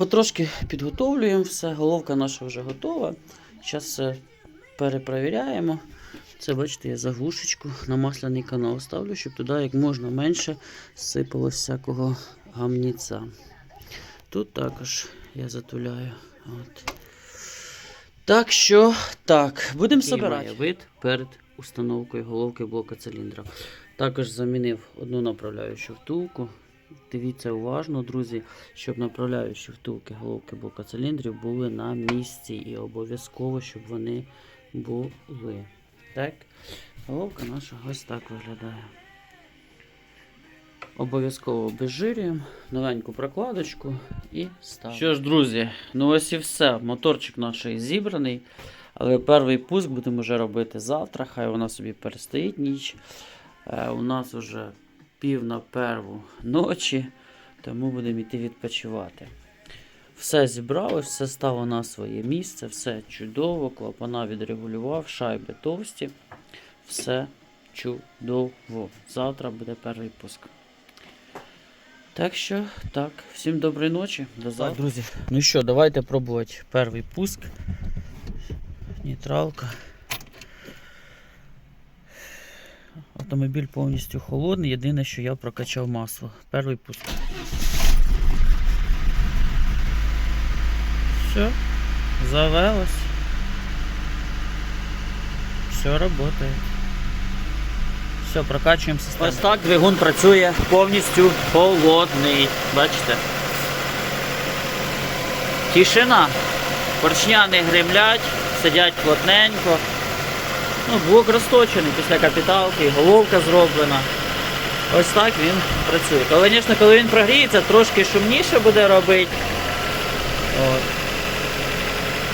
потрошки підготовлюємо все. Головка наша вже готова. Зараз все перепровіряємо. Це, бачите, я заглушечку на масляний канал ставлю, щоб туди як можна менше сипалось всякого гамніця. Тут також я затуляю. От. Так що, так, будемо собирати. вид перед установкою головки блока циліндра. Також замінив одну направляючу втулку. Дивіться уважно, друзі, щоб направляючі втулки головки блока циліндрів були на місці і обов'язково, щоб вони були. Так? Головка наша ось так виглядає. Обов'язково обезжирюємо, новеньку прокладочку і ставимо. Що ж, друзі, ну ось і все. Моторчик наш зібраний. Але перший пуск будемо вже робити завтра. Хай вона собі перестоїть ніч. Е, у нас вже пів на перву ночі, тому будемо йти відпочивати. Все зібрали, все стало на своє місце, все чудово, клапана відрегулював, шайби товсті. Все чудово. Завтра буде перший пуск. Так що, так, всім доброї ночі. До завтра. друзі. Ну що, давайте пробувати перший пуск. Нейтралка. Автомобіль повністю холодний. Єдине, що я прокачав масло. Перший пуск. Все, завелось. Все работает. Все, прокачуємо систему. Ось так двигун працює повністю холодний. Бачите? Тишина. Поршня не гремлять, сидять плотненько. Ну, блок розточений після капіталки, головка зроблена. Ось так він працює. Але, звісно, коли він прогріється, трошки шумніше буде робити. От.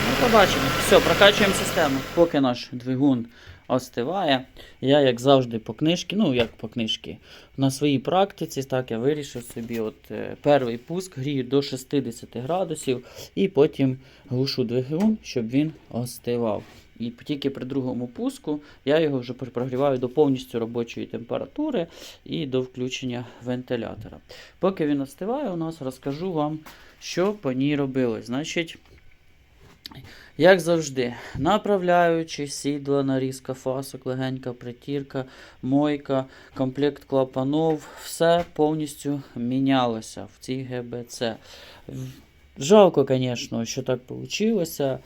Ну, побачимо. Все, прокачуємо систему. Поки наш двигун остиває, я, як завжди, по книжці, ну як по книжці, на своїй практиці, так я вирішив собі, от е, перший пуск грію до 60 градусів, і потім глушу двигун, щоб він остивав. І тільки при другому пуску я його вже прогріваю до повністю робочої температури і до включення вентилятора. Поки він остиває, у нас розкажу вам, що по ній робилось. Значить, як завжди, направляючи сідла, нарізка фасок, легенька притірка, мойка, комплект клапанов, все повністю мінялося в цій ГБЦ. Жалко, звісно, що так вийшло.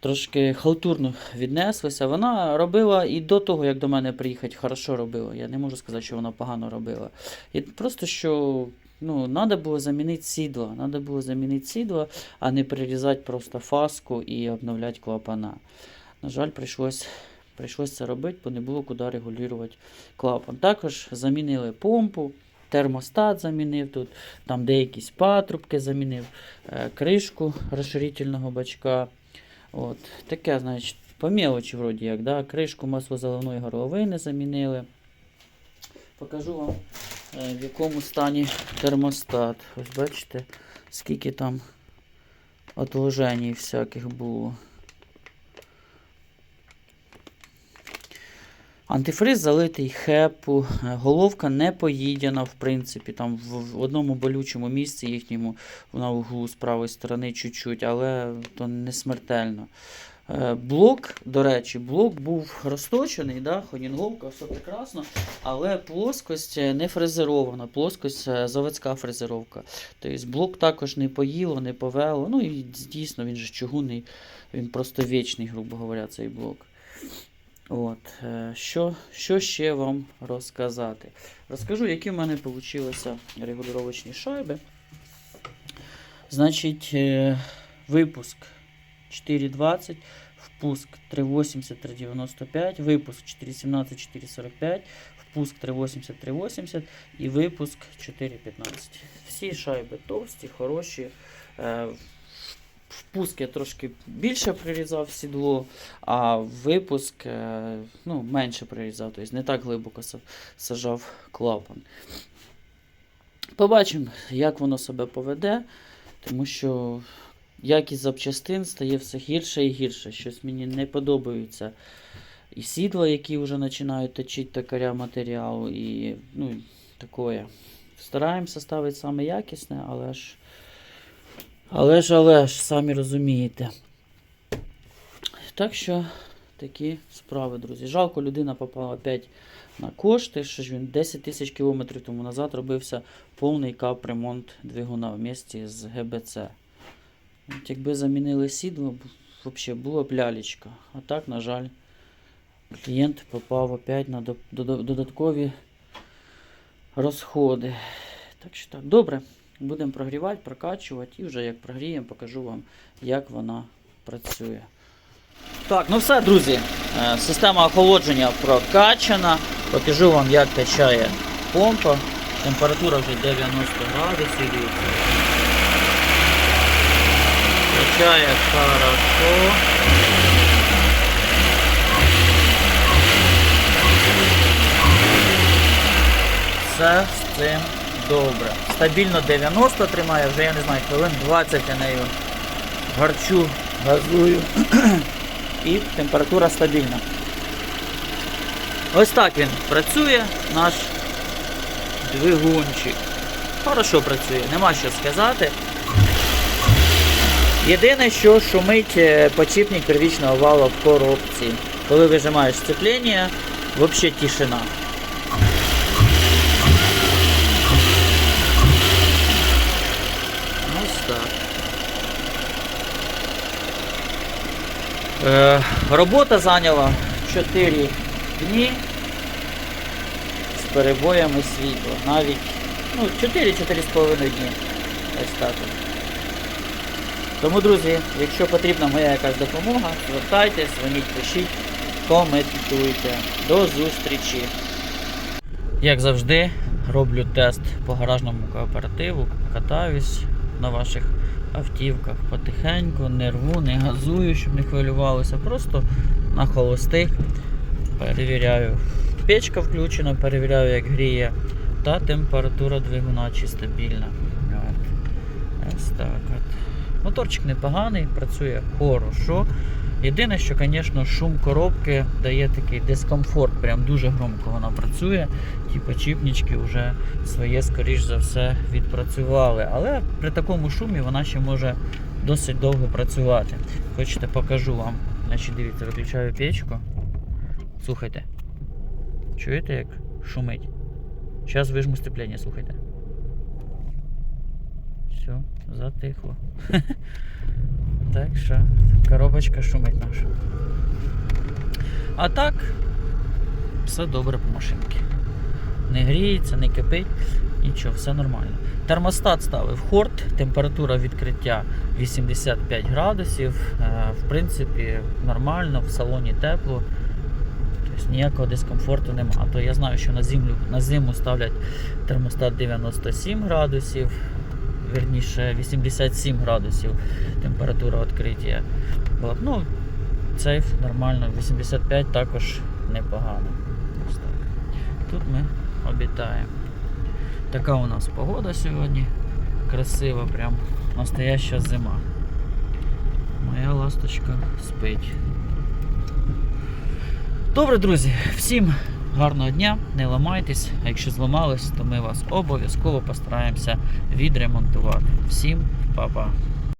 Трошки халтурно віднеслася. Вона робила і до того, як до мене приїхати, хорошо робила. Я не можу сказати, що вона погано робила. І просто що ну, треба було замінити сідло. Треба було замінити сідло, а не прирізати просто фаску і обновляти клапана. На жаль, прийшлось, прийшлось це робити, бо не було куди регулювати клапан. Також замінили помпу. Термостат замінив тут, там деякі патрубки замінив, е, кришку розширительного бачка. От, Таке, значить, по мелочі, вроді як, да? кришку маслозаливної горловини замінили. Покажу вам, е, в якому стані термостат. Ось бачите, скільки там отложень всяких було. Антифриз залитий хепу, е, головка не поїдена, в принципі, там в, одному болючому місці їхньому на углу з правої сторони чуть-чуть, але то не смертельно. Е, Блок, до речі, блок був розточений, да, хонінговка, все прекрасно, але плоскость е, не фрезерована, плоскость заводська фрезеровка. Тобто блок також не поїло, не повело. Ну і дійсно він же чугунний, він просто вічний, грубо говоря, цей блок. От, е, що, що ще вам розказати? Розкажу, які в мене вийшли регулювачні шайби. Значить, е, випуск 4.20, впуск 3.80-3.95, випуск 4.17-4.45, впуск 3.80-3.80 і випуск 4.15. Всі шайби товсті, хороші. Впуск я трошки більше прирізав сідло, а випуск е, ну, менше прирізав, тобто не так глибоко сажав клапан. Побачимо, як воно себе поведе, тому що якість запчастин стає все гірше і гірше. Щось мені не подобаються і сідла, які вже починають точити токаря матеріалу, і ну, такое. Стараємося ставити саме якісне, але ж Але ж, але ж, самі розумієте. Так що такі справи, друзі. Жалко, людина попала опять на кошти. Що ж він 10 тисяч кілометрів тому назад робився повний капремонт двигуна в місті з ГБЦ. От якби замінили сідло, взагалі було б лялечка. А так, на жаль, клієнт попав опять на до- до- додаткові розходи. Так що так, добре. Будемо прогрівати, прокачувати і вже як прогріємо, покажу вам, як вона працює. Так, ну все, друзі. Е, Система охолодження прокачана. Покажу вам, як качає помпа. Температура вже 90 градусів. Качає хорошо. Все з цим добре. Стабільно 90 тримає, вже я не знаю, хвилин 20 я нею гарчу, газую. І температура стабільна. Ось так він працює, наш двигунчик. Хорошо працює, нема що сказати. Єдине, що шумить е, почіпник первічного вала в коробці. Коли вижимаєш сцеплення, взагалі тишина. Ось так. Е, робота зайняла 4 дні з перебоями світла. Навіть ну, 4-4,5 дні. Ось так. Тому, друзі, якщо потрібна моя якась допомога, звертайтесь, дзвоніть, пишіть, коментуйте. До зустрічі. Як завжди, роблю тест по гаражному кооперативу, катаюсь на ваших автівках потихеньку, не рву, не газую, щоб не хвилювалося. Просто на холостих перевіряю. Печка включена, перевіряю, як гріє, та температура двигуна чи стабільна. От. Ось так от. Моторчик непоганий, працює хорошо. Єдине, що, звісно, шум коробки дає такий дискомфорт, прям дуже громко вона працює. Ті почіпнички вже своє, скоріш за все, відпрацювали. Але при такому шумі вона ще може досить довго працювати. Хочете, покажу вам. Значить, дивіться, виключаю печку. Слухайте. Чуєте, як шумить? Зараз вижму степлення, слухайте. Все, затихло. Так що коробочка шумить наша. А так, все добре по машинці. Не гріється, не кипить, нічого, все нормально. Термостат ставив хорд, температура відкриття 85 градусів. Е, В принципі, нормально, в салоні тепло. Тобто ніякого дискомфорту нема. А то я знаю, що на зиму, на зиму ставлять термостат 97 градусів, вірніше 87 градусів температура відкриття. От, Ну, цей нормально, 85 також непогано. Тут ми обітаємо. Така у нас погода сьогодні. Красива, прям настояща зима. Моя ласточка спить. Добре, друзі, всім гарного дня, не ламайтесь, а якщо зламались, то ми вас обов'язково постараємося відремонтувати. Всім па-па!